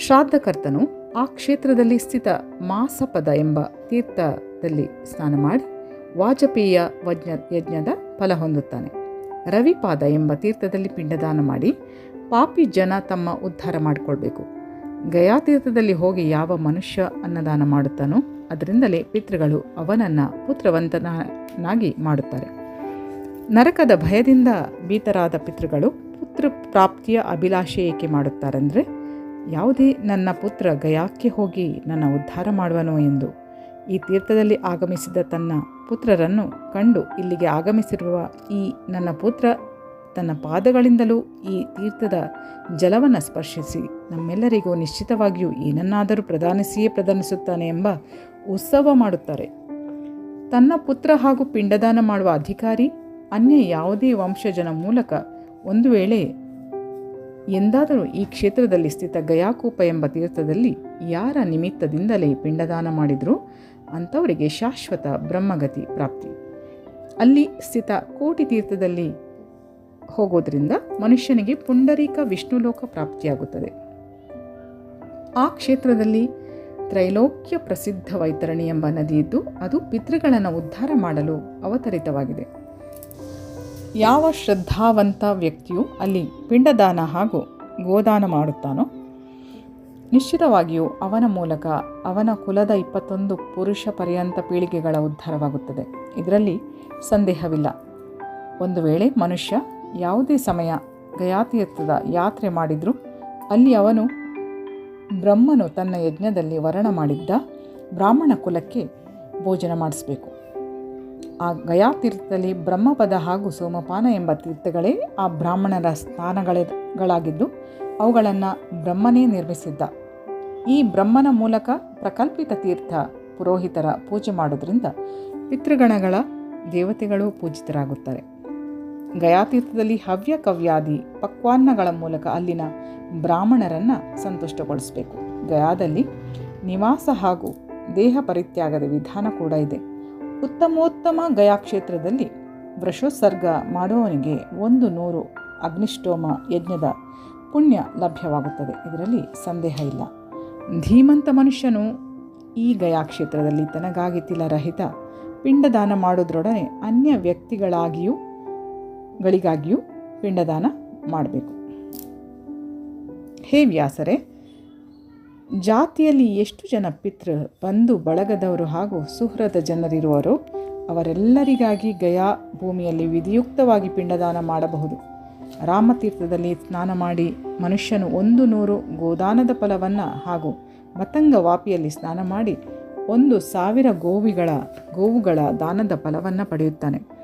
ಶ್ರಾದ್ದಕರ್ತನು ಆ ಕ್ಷೇತ್ರದಲ್ಲಿ ಸ್ಥಿತ ಮಾಸಪದ ಎಂಬ ತೀರ್ಥದಲ್ಲಿ ಸ್ನಾನ ಮಾಡಿ ವಾಜಪೇಯ ವಜ್ಞ ಯಜ್ಞದ ಫಲ ಹೊಂದುತ್ತಾನೆ. ರವಿಪಾದ ಎಂಬ ತೀರ್ಥದಲ್ಲಿ ಪಿಂಡದಾನ ಮಾಡಿ ಪಾಪಿ ಜನ ತಮ್ಮ ಉದ್ಧಾರ ಮಾಡಿಕೊಳ್ಬೇಕು. ಗಯಾ ತೀರ್ಥದಲ್ಲಿ ಹೋಗಿ ಯಾವ ಮನುಷ್ಯ ಅನ್ನದಾನ ಮಾಡುತ್ತಾನೋ ಅದರಿಂದಲೇ ಪಿತೃಗಳು ಅವನನ್ನು ಪುತ್ರವಂತನಾಗಿ ಮಾಡುತ್ತಾರೆ. ನರಕದ ಭಯದಿಂದ ಭೀತರಾದ ಪಿತೃಗಳು ಪುತ್ರ ಪ್ರಾಪ್ತಿಯ ಅಭಿಲಾಷೆ ಏಕೆ ಮಾಡುತ್ತಾರೆಂದರೆ ಯಾವುದೇ ನನ್ನ ಪುತ್ರ ಗಯಾಕ್ಕೆ ಹೋಗಿ ನನ್ನ ಉದ್ಧಾರ ಮಾಡುವನು ಎಂದು ಈ ತೀರ್ಥದಲ್ಲಿ ಆಗಮಿಸಿದ ತನ್ನ ಪುತ್ರರನ್ನು ಕಂಡು ಇಲ್ಲಿಗೆ ಆಗಮಿಸಿರುವ ಈ ನನ್ನ ಪುತ್ರ ತನ್ನ ಪಾದಗಳಿಂದಲೂ ಈ ತೀರ್ಥದ ಜಲವನ್ನು ಸ್ಪರ್ಶಿಸಿ ನಮ್ಮೆಲ್ಲರಿಗೂ ನಿಶ್ಚಿತವಾಗಿಯೂ ಏನನ್ನಾದರೂ ಪ್ರಧಾನಿಸಿಯೇ ಪ್ರದಾನಿಸುತ್ತಾನೆ ಎಂಬ ಉತ್ಸವ ಮಾಡುತ್ತಾರೆ. ತನ್ನ ಪುತ್ರ ಹಾಗೂ ಪಿಂಡದಾನ ಮಾಡುವ ಅಧಿಕಾರಿ, ಅನ್ಯ ಯಾವುದೇ ವಂಶಜನ ಮೂಲಕ ಒಂದು ವೇಳೆ ಎಂದಾದರೂ ಈ ಕ್ಷೇತ್ರದಲ್ಲಿ ಸ್ಥಿತ ಗಯಾಕೂಪ ಎಂಬ ತೀರ್ಥದಲ್ಲಿ ಯಾರ ನಿಮಿತ್ತದಿಂದಲೇ ಪಿಂಡದಾನ ಮಾಡಿದರೂ? ಅಂಥವರಿಗೆ ಶಾಶ್ವತ ಬ್ರಹ್ಮಗತಿ ಪ್ರಾಪ್ತಿ. ಅಲ್ಲಿ ಸ್ಥಿತ ಕೋಟಿ ತೀರ್ಥದಲ್ಲಿ ಹೋಗೋದ್ರಿಂದ ಮನುಷ್ಯನಿಗೆ ಪುಂಡರೀಕ ವಿಷ್ಣುಲೋಕ ಪ್ರಾಪ್ತಿಯಾಗುತ್ತದೆ. ಆ ಕ್ಷೇತ್ರದಲ್ಲಿ ತ್ರೈಲೋಕ್ಯ ಪ್ರಸಿದ್ಧ ವೈತರಣಿ ಎಂಬ ನದಿಯಿದ್ದು ಅದು ಪಿತೃಗಳನ್ನು ಉದ್ಧಾರ ಮಾಡಲು ಅವತರಿತವಾಗಿದೆ. ಯಾವ ಶ್ರದ್ಧಾವಂತ ವ್ಯಕ್ತಿಯು ಅಲ್ಲಿ ಪಿಂಡದಾನ ಹಾಗೂ ಗೋದಾನ ಮಾಡುತ್ತಾನೋ, ನಿಶ್ಚಿತವಾಗಿಯೂ ಅವನ ಮೂಲಕ ಅವನ ಕುಲದ ಇಪ್ಪತ್ತೊಂದು ಪುರುಷ ಪರ್ಯಂತ ಪೀಳಿಗೆಗಳ ಉದ್ಧಾರವಾಗುತ್ತದೆ. ಇದರಲ್ಲಿ ಸಂದೇಹವಿಲ್ಲ. ಒಂದು ವೇಳೆ ಮನುಷ್ಯ ಯಾವುದೇ ಸಮಯ ಗಯಾತೀರ್ಥದ ಯಾತ್ರೆ ಮಾಡಿದರೂ, ಅಲ್ಲಿ ಅವನು ಬ್ರಹ್ಮನು ತನ್ನ ಯಜ್ಞದಲ್ಲಿ ವರ್ಣ ಮಾಡಿದ್ದ ಬ್ರಾಹ್ಮಣ ಕುಲಕ್ಕೆ ಭೋಜನ ಮಾಡಿಸಬೇಕು. ಆ ಗಯಾ ತೀರ್ಥದಲ್ಲಿ ಬ್ರಹ್ಮಪದ ಹಾಗೂ ಸೋಮಪಾನ ಎಂಬ ತೀರ್ಥಗಳೇ ಆ ಬ್ರಾಹ್ಮಣರ ಸ್ಥಾನಗಳಾಗಿದ್ದು ಅವುಗಳನ್ನು ಬ್ರಹ್ಮನೇ ನಿರ್ಮಿಸಿದ್ದ. ಈ ಬ್ರಹ್ಮನ ಮೂಲಕ ಪ್ರಕಲ್ಪಿತ ತೀರ್ಥ ಪುರೋಹಿತರ ಪೂಜೆ ಮಾಡೋದ್ರಿಂದ ಪಿತೃಗಣಗಳ ದೇವತೆಗಳು ಪೂಜಿತರಾಗುತ್ತಾರೆ. ಗಯಾತೀರ್ಥದಲ್ಲಿ ಹವ್ಯ ಕವ್ಯಾದಿ ಪಕ್ವಾನ್ನಗಳ ಮೂಲಕ ಅಲ್ಲಿನ ಬ್ರಾಹ್ಮಣರನ್ನು ಸಂತುಷ್ಟಗೊಳಿಸಬೇಕು. ಗಯಾದಲ್ಲಿ ನಿವಾಸ ಹಾಗೂ ದೇಹ ಪರಿತ್ಯಾಗದ ವಿಧಾನ ಕೂಡ ಇದೆ. ಉತ್ತಮೋತ್ತಮ ಗಯಾಕ್ಷೇತ್ರದಲ್ಲಿ ವೃಷೋತ್ಸರ್ಗ ಮಾಡುವವನಿಗೆ ಒಂದು ನೂರು ಅಗ್ನಿಷ್ಟೋಮ ಯಜ್ಞದ ಪುಣ್ಯ ಲಭ್ಯವಾಗುತ್ತದೆ. ಇದರಲ್ಲಿ ಸಂದೇಹ ಇಲ್ಲ. ಧೀಮಂತ ಮನುಷ್ಯನು ಈ ಗಯಾಕ್ಷೇತ್ರದಲ್ಲಿ ತನಗಾಗಿ ತಿಲರಹಿತ ಪಿಂಡದಾನ ಮಾಡೋದ್ರೊಡನೆ ಅನ್ಯ ವ್ಯಕ್ತಿಗಳಾಗಿಯೂ, ಗಳಿಗಾಗಿಯೂ ಪಿಂಡದಾನ ಮಾಡಬೇಕು. ಹೇ ವ್ಯಾಸರೇ ಜಾತಿಯಲ್ಲಿ ಎಷ್ಟು ಜನ ಪಿತೃ ಬಂಧು ಬಳಗದವರು ಹಾಗೂ ಸುಹೃದ ಜನರಿರುವರು ಅವರೆಲ್ಲರಿಗಾಗಿ ಗಯಾ ಭೂಮಿಯಲ್ಲಿ ವಿಧಿಯುಕ್ತವಾಗಿ ಪಿಂಡದಾನ ಮಾಡಬಹುದು. ರಾಮತೀರ್ಥದಲ್ಲಿ ಸ್ನಾನ ಮಾಡಿ ಮನುಷ್ಯನು ಒಂದು ನೂರು ಗೋದಾನದ ಫಲವನ್ನು ಹಾಗೂ ಮತಂಗ ವಾಪಿಯಲ್ಲಿ ಸ್ನಾನ ಮಾಡಿ ಒಂದು ಸಾವಿರ ಗೋವಿಗಳ, ಗೋವುಗಳ ದಾನದ ಫಲವನ್ನು ಪಡೆಯುತ್ತಾನೆ.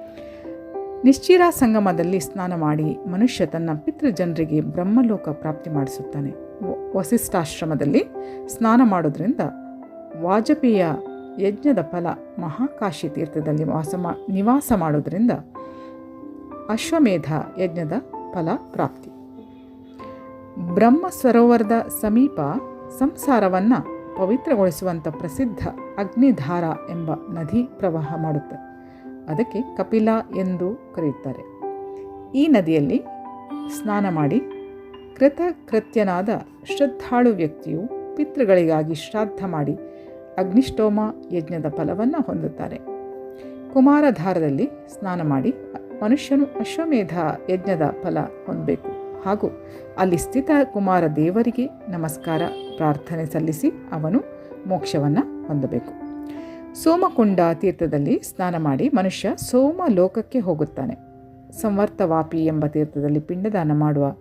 ನಿಶ್ಚಿರ ಸಂಗಮದಲ್ಲಿ ಸ್ನಾನ ಮಾಡಿ ಮನುಷ್ಯ ತನ್ನ ಪಿತೃಜನರಿಗೆ ಬ್ರಹ್ಮಲೋಕ ಪ್ರಾಪ್ತಿ ಮಾಡಿಸುತ್ತಾನೆ. ವಸಿಷ್ಠಾಶ್ರಮದಲ್ಲಿ ಸ್ನಾನ ಮಾಡೋದ್ರಿಂದ ವಾಜಪೇಯ ಯಜ್ಞದ ಫಲ ಮಹಾಕಾಶಿ ತೀರ್ಥದಲ್ಲಿ ವಾಸ ನಿವಾಸ ಮಾಡೋದ್ರಿಂದ ಅಶ್ವಮೇಧ ಯಜ್ಞದ ಫಲ ಪ್ರಾಪ್ತಿ. ಬ್ರಹ್ಮ ಸರೋವರದ ಸಮೀಪ ಸಂಸಾರವನ್ನು ಪವಿತ್ರಗೊಳಿಸುವಂಥ ಪ್ರಸಿದ್ಧ ಅಗ್ನಿಧಾರ ಎಂಬ ನದಿ ಪ್ರವಾಹ ಮಾಡುತ್ತೆ. ಅದಕ್ಕೆ ಕಪಿಲ ಎಂದು ಕರೆಯುತ್ತಾರೆ. ಈ ನದಿಯಲ್ಲಿ ಸ್ನಾನ ಮಾಡಿ ಕೃತಕೃತ್ಯನಾದ ಶ್ರದ್ಧಾಳು ವ್ಯಕ್ತಿಯು ಪಿತೃಗಳಿಗಾಗಿ ಶ್ರಾದ್ದ ಮಾಡಿ ಅಗ್ನಿಷ್ಟೋಮ ಯಜ್ಞದ ಫಲವನ್ನು ಹೊಂದುತ್ತಾರೆ. ಕುಮಾರಧಾರದಲ್ಲಿ ಸ್ನಾನ ಮಾಡಿ ಮನುಷ್ಯನು ಅಶ್ವಮೇಧ ಯಜ್ಞದ ಫಲ ಹೊಂದಬೇಕು. ಹಾಗೂ ಅಲ್ಲಿ ಸ್ಥಿತ ಕುಮಾರ ದೇವರಿಗೆ ನಮಸ್ಕಾರ, ಪ್ರಾರ್ಥನೆ ಸಲ್ಲಿಸಿ ಅವನು ಮೋಕ್ಷವನ್ನು ಹೊಂದಬೇಕು. ಸೋಮಕುಂಡ ತೀರ್ಥದಲ್ಲಿ ಸ್ನಾನ ಮಾಡಿ ಮನುಷ್ಯ ಸೋಮ ಲೋಕಕ್ಕೆ ಹೋಗುತ್ತಾನೆ. ಸಂವರ್ತವಾಪಿ ಎಂಬ ತೀರ್ಥದಲ್ಲಿ ಪಿಂಡದಾನ ಮಾಡುವ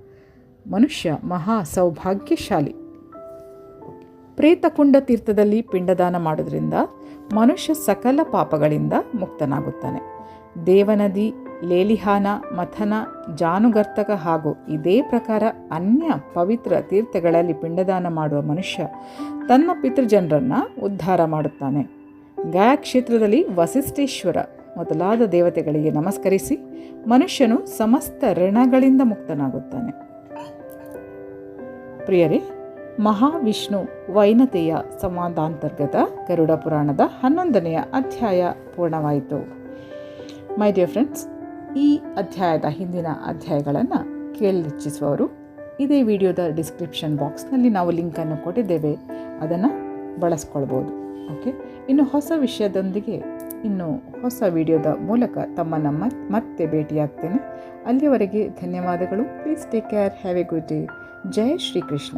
ಮನುಷ್ಯ ಮಹಾ ಸೌಭಾಗ್ಯಶಾಲಿ. ಪ್ರೇತಕುಂಡ ತೀರ್ಥದಲ್ಲಿ ಪಿಂಡದಾನ ಮಾಡೋದ್ರಿಂದ ಮನುಷ್ಯ ಸಕಲ ಪಾಪಗಳಿಂದ ಮುಕ್ತನಾಗುತ್ತಾನೆ. ದೇವನದಿ, ಲೇಲಿಹಾನ, ಮಥನ, ಜಾನುಗರ್ತಕ ಹಾಗೂ ಇದೇ ಪ್ರಕಾರ ಅನ್ಯ ಪವಿತ್ರ ತೀರ್ಥಗಳಲ್ಲಿ ಪಿಂಡದಾನ ಮಾಡುವ ಮನುಷ್ಯ ತನ್ನ ಪಿತೃಜನರನ್ನು ಉದ್ಧಾರ ಮಾಡುತ್ತಾನೆ. ಗಯಾ ಕ್ಷೇತ್ರದಲ್ಲಿ ವಸಿಷ್ಠೇಶ್ವರ, ಮೊದಲಾದ ದೇವತೆಗಳಿಗೆ ನಮಸ್ಕರಿಸಿ ಮನುಷ್ಯನು ಸಮಸ್ತ ಋಣಗಳಿಂದ ಮುಕ್ತನಾಗುತ್ತಾನೆ. ಪ್ರಿಯರೇ, ಮಹಾವಿಷ್ಣು ವೈನತೆಯ ಸಂವಾದಾಂತರ್ಗತ ಗರುಡ ಪುರಾಣದ ಹನ್ನೊಂದನೆಯ ಅಧ್ಯಾಯ ಪೂರ್ಣವಾಯಿತು. ಮೈ ಡಿಯರ್ ಫ್ರೆಂಡ್ಸ್ ಈ ಅಧ್ಯಾಯದ ಹಿಂದಿನ ಅಧ್ಯಾಯಗಳನ್ನು ಕೇಳಿಚ್ಛಿಸುವವರು ಇದೇ ವಿಡಿಯೋದ ಡಿಸ್ಕ್ರಿಪ್ಷನ್ ಬಾಕ್ಸ್ನಲ್ಲಿ ನಾವು ಲಿಂಕನ್ನು ಕೊಟ್ಟಿದ್ದೇವೆ, ಅದನ್ನು ಬಳಸ್ಕೊಳ್ಬೋದು. ಓಕೆ ಇನ್ನು ಹೊಸ ವಿಷಯದೊಂದಿಗೆ ಇನ್ನು ಹೊಸ ವಿಡಿಯೋದ ಮೂಲಕ ತಮ್ಮನ್ನು ಮತ್, ಮತ್ತೆ ಭೇಟಿಯಾಗ್ತೇನೆ. ಅಲ್ಲಿಯವರೆಗೆ ಧನ್ಯವಾದಗಳು. Please take care have a good day Jai Shrikrishna.